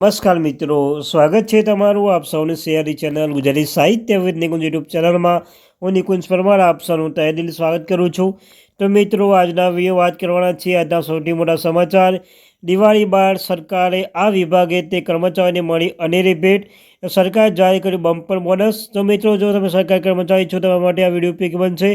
નમસ્કાર મિત્રો, સ્વાગત છે તમારું આપ સૌની શેરી ચેનલ ગુજરાતી સાહિત્ય વિદ નિકુંજ યુટ્યુબ ચેનલમાં. હું નિકુંજ પરમાર, આપ સૌનું તહે દિલ સ્વાગત કરું છું. તો મિત્રો, આજના વીડિયો વાત કરવાના છે આજના સૌથી મોટા સમાચાર. દિવાળી બાદ સરકારે આ વિભાગે તે કર્મચારીને મળી અનેરી ભેટ. સરકારે જારી કર્યું બમ્પર બોનસ તો મિત્રો, જો તમે સરકારી કર્મચારી છો, તમારા માટે આ વીડિયો ઉપયોગી બનશે.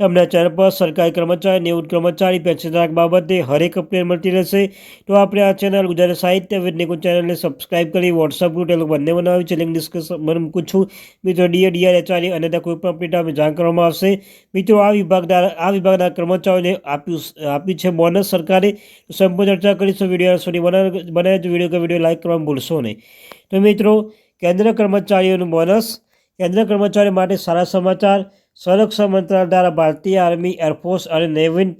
તમને ચેનલ પર સરકારી કર્મચારી નેવું કર્મચારી પેન્શનધારક બાબતે હરેક અપડેટ મળતી રહેશે. તો આપણે આ ચેનલ ગુજરાત સાહિત્ય વિજ્ઞાન ચેનલને સબસ્ક્રાઇબ કરી વોટ્સઅપ ગ્રુપ એ બંને બનાવ્યું છે. લિંક ડિસ્કશનમાં મૂકું છું. મિત્રો ડીએ ડીઆર એચઆરી અને કોઈ પણ અપડેટ આપણે જાણ કરવામાં આવશે. મિત્રો, આ વિભાગ આ વિભાગના કર્મચારીઓને આપ્યું આપ્યું છે બોનસ સરકારે. સંપૂર્ણ ચર્ચા કરીશું. વીડિયો સુધી બનાવે બનાવે વીડિયો કે વીડિયો લાઈક કરવાનું ભૂલશો નહીં. તો મિત્રો કેન્દ્ર કર્મચારીઓનું બોનસ, કેન્દ્ર કર્મચારીઓ માટે સારા સમાચાર, સંરક્ષણ મંત્રાલય દ્વારા ભારતીય આર્મી એરફોર્સ અને નેવીન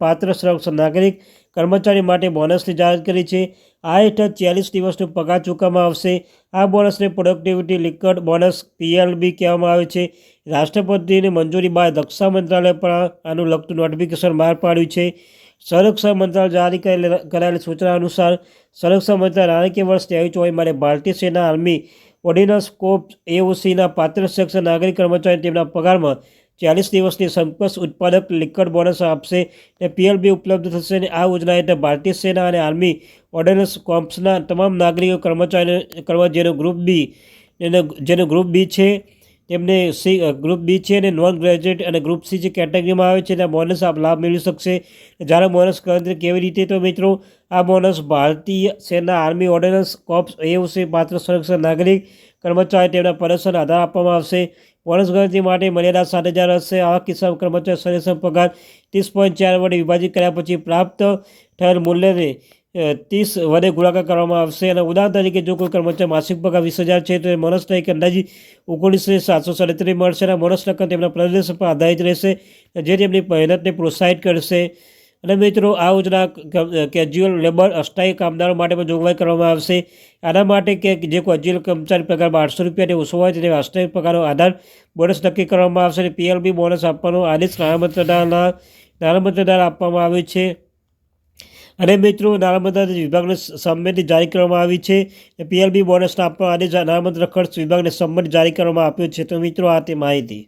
પાત્ર સંરક્ષણ નાગરિક કર્મચારી માટે બોનસની જાહેરાત કરી છે. આ હેઠળ ચાલીસ દિવસનો પગાર ચૂકવવામાં આવશે. આ બોનસને પ્રોડક્ટિવિટી લિકડ બોનસ પીએલબી કહેવામાં આવે છે. રાષ્ટ્રપતિની મંજૂરી બાદ રક્ષા મંત્રાલય પણ આનું લગતું નોટિફિકેશન બહાર પાડ્યું છે. સંરક્ષણ મંત્રાલય જારી કરાયેલી સૂચના અનુસાર સંરક્ષણ મંત્રાલય નાણાકીય વર્ષ ત્રેવીસ ચોવીસ માટે ભારતીય સેના, આર્મી ઓર્ડિનન્સ કોપ એઓસીના પાત્ર સેક્શન નાગરિક કર્મચારી તેમના પગારમાં ચાલીસ દિવસની સંપર્ક ઉત્પાદક લિક્વડ બોનસ આપશે અને પીએલબી ઉપલબ્ધ થશે અને આ યોજના હેઠળ ભારતીય સેના અને આર્મી ઓર્ડિનન્સ કોમ્પ્સના તમામ નાગરિકો કર્મચારીઓ જેનું ગ્રુપ બી જેનો ગ્રુપ બી છે. તેમને સી ગ્રુપ બી છે અને નોન ગ્રેજ્યુએટ અને ગ્રુપ સી જે કેટેગરીમાં આવે છે, ત્યાં બોનસ લાભ મેળવી શકશે. જ્યારે બોનસ ગણતરી કેવી રીતે? તો મિત્રો, આ બોનસ ભારતીય સેના આર્મી ઓર્ડિનન્સ કોપ્સ એઓસી પાત્ર સંરક્ષણ નાગરિક, કર્મચારી તેમના પ્રદર્શન આધાર આપવામાં આવશે. બોનસ ગણતરી માટે મર્યાદા સાત હજાર હશે. આવા કિસ્સામાં કર્મચારી સરેસમ પગાર ત્રીસ પોઈન્ટ ચાર વડે વિભાજિત કર્યા પછી પ્રાપ્ત થયેલ મૂલ્યને ત્રીસ વડે ગુણાકાર કરવામાં આવશે અને ઉદાહરણ તરીકે જો કોઈ કર્મચારી માસિક પગાર વીસ હજાર છે તો એ મનસ તરીકે અંદાજી ઓગણીસો સાતસો સાડત્રીસ મળશે અને મનસ રકમ તેમના પ્રદર્શન પર આધારિત રહેશે જે તેમની મહેનતને પ્રોત્સાહિત કરશે. અને મિત્રો, આ યોજના કેજ્યુઅલ લેબર અસ્થાયી કામદારો માટે પણ જોગવાઈ કરવામાં આવશે. આના માટે કે જે કેજ્યુઅલ કર્મચારી પગાર બારસો રૂપિયાથી ઓછો હોય તેને અસ્થાયી પગારનો આધાર બોનસ નક્કી કરવામાં આવશે અને પીએલબી બોનસ આપવાનો આદેશ નાણામંત્રીના નાણામંત્રી દ્વારા આપવામાં આવ્યો છે. અને મિત્રો, નાણામંત્રાલય વિભાગને સંમતિ જારી કરવામાં આવી છે. પીએલબી બોનસના આપવા આદેશ નાણામંત્રી ખર્ચ વિભાગને સંમતિ જારી કરવામાં આપ્યો છે. તો મિત્રો, આ તે માહિતી.